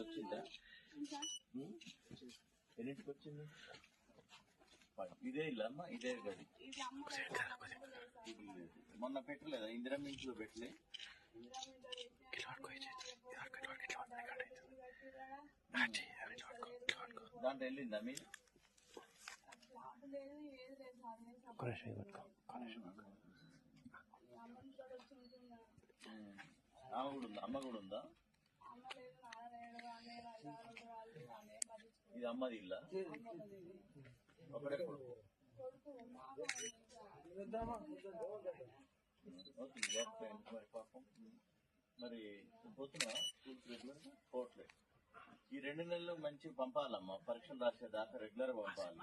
వచ్చిందా? ఎన్నింటికి వచ్చింది? ఇదే ఇల్లు అమ్మ? ఇదే గది. ఇది అమ్మ ఇది లేదు. మొన్న పెట్టలేదా ఇందిరా ఇంట్లో పెట్టలే. దాంట్లో వెళ్ళిందా మీరు? ఆమె కూడా ఉందా అమ్మ కూడా ఉందా ఇది అమ్మది ఇల్లా? ఒకటే మరి పాపం మరి పోతున్నా? స్కూల్కి రెగ్యులర్ పోవట్లేదు ఈ రెండు నెలలు మంచి పంపాలమ్మా. పరీక్షలు రాసేదాకా రెగ్యులర్ పంపాలి.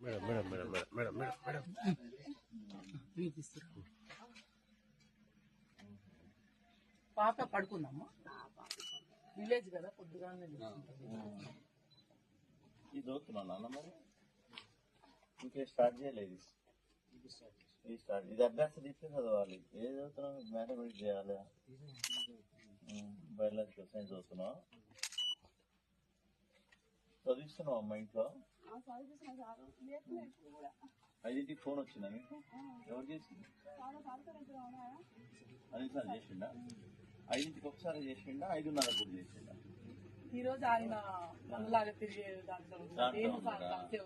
Madam madam madam madam madam madam madam. పాప పడుకుందమ్మా. విలేజ్ కదా పొద్దుగానే. ఇది చదువుతున్నా నాన్న మరి. ఇంకే స్టార్ట్ చేయలేదు ఇది. స్టార్ట్ ఇది అభ్యాస తీస్తే చదవాలి. ఏది చదువుతున్నావు? మ్యాథమెటిక్స్ చేయాలి. బయాలజికల్ సైన్స్ చదువుతున్నావు? చదివిస్తున్నావు అమ్మ ఇంట్లో? చదివిస్తున్నా సార్ లేదు కూడా ఐదింటికి ఫోన్ వచ్చిందా మీకు? ఎవరు చేసింది? చాలా పడతారు ఉన్నాయా? అన్నిసార్లు చేసిండా? ఐదింటికి ఒకసారి చేసిండా? ఐదున్నర కూడా చేసిండా? ఈ రోజు ఆయన మనలాగా తిరిగే దాంట్లో